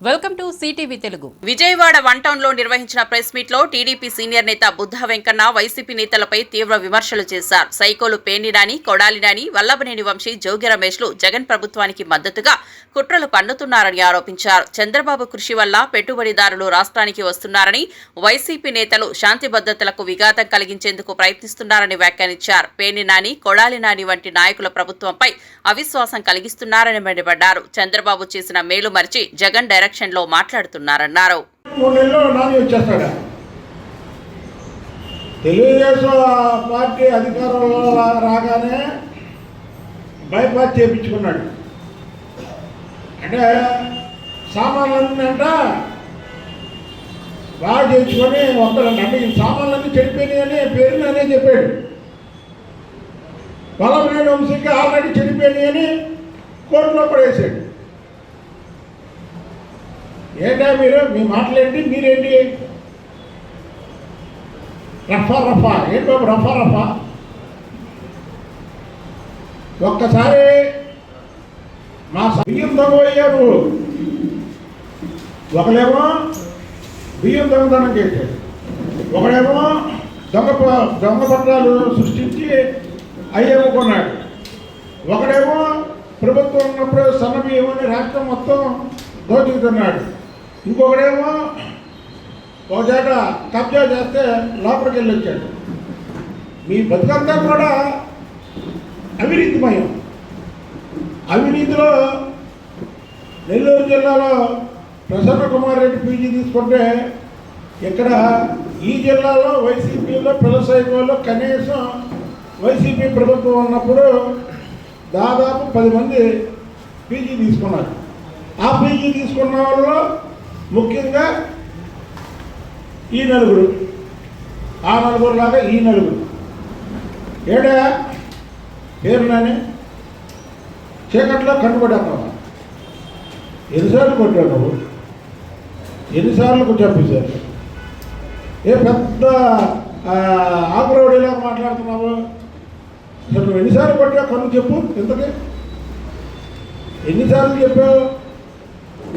Welcome to CTV Telugu. Vijayawada one టౌన్లో నిర్వహించిన press మీట్లో టీడీపీ సీనియర్ నేత బుద్ధ వెంకన్న వైసీపీ నేతలపై తీవ్ర విమర్శలు చేశారు. సైకోలు పేనినాని కొడాలినాని వల్లభనేని వంశీ జోగి రమేష్లు జగన్ ప్రభుత్వానికి మద్దతుగా కుట్రలు పన్నుతున్నారని ఆరోపించారు. చంద్రబాబు కృషి వల్ల పెట్టుబడిదారులు రాష్ట్రానికి వస్తున్నారని వైసీపీ నేతలు శాంతి భద్రతలకు విఘాతం కలిగించేందుకు ప్రయత్నిస్తున్నారని వ్యాఖ్యానించారు. పేనినాని కొడాలినాని వంటి నాయకుల ప్రభుత్వంపై అవిశ్వాసం కలిగిస్తున్నారని మండిపడ్డారు. చంద్రబాబు చేసిన మేలు మరిచి జగన్ డైరెక్ట్ లో మాట్లాడుతున్నారన్నారు. తెలుగుదేశం పార్టీ అధికారంలో రాగానే బైపాస్ చేయించుకున్నాడు. అంటే సామాన్లన్నంట బాగా చేయించుకొని వస్తాడంట అంటే ఈ సామాన్లన్నీ చెడిపోయినాయని పేరుననే చెప్పాడు. బలమైన వంశీకి ఆల్రెడీ చెడిపోయినాయని కోర్టులో పడేశాడు. ఏంటా మీరు? మీ మాటలేంటి? మీరేంటి? రఫా రఫా. ఏంటి బాబు రఫా రఫా? ఒక్కసారి మా బియ్యం బియ్యం దొంగపోయారు ఒకడేమో బియ్యం దొంగతనం చేశాడు. ఒకడేమో దొంగ దొంగ పత్రాలు సృష్టించి అయ్యమ్ముకున్నాడు ఒకడేమో ప్రభుత్వం ఉన్నప్పుడు సన్న బియ్యం అని రాష్ట్రం మొత్తం దోచుకుతున్నాడు ఇంకొకడేమో ఒక చేట కబ్జా చేస్తే లోపలికి వెళ్ళి వచ్చాడు మీ బతుకంతా కూడా అవినీతిమయం. అవినీతిలో నెల్లూరు జిల్లాలో ప్రసన్న కుమార్ రెడ్డి పీజీ తీసుకుంటే ఇక్కడ ఈ జిల్లాలో వైసీపీలో పిల్ల కనీసం వైసీపీ ప్రభుత్వం ఉన్నప్పుడు దాదాపు పది మంది పీజీ తీసుకున్నారు. ఆ పీజీ తీసుకున్న వాళ్ళు ముఖ్యంగా ఈ నలుగురు. ఆ నలుగురు లాగా ఈ నలుగురు. ఏడా? పేరునాని చీకట్లో కట్టుబడ్డావు ఎన్నిసార్లు కొట్టావు నువ్వు? ఎన్నిసార్లు చెప్పేశారు ఏ పెద్ద ఆకురవడిలా మాట్లాడుతున్నావు? అసలు నువ్వు ఎన్నిసార్లు కొట్టావు? కన్ను చెప్పు ఇంతకీ. ఎన్నిసార్లు చెప్పావు?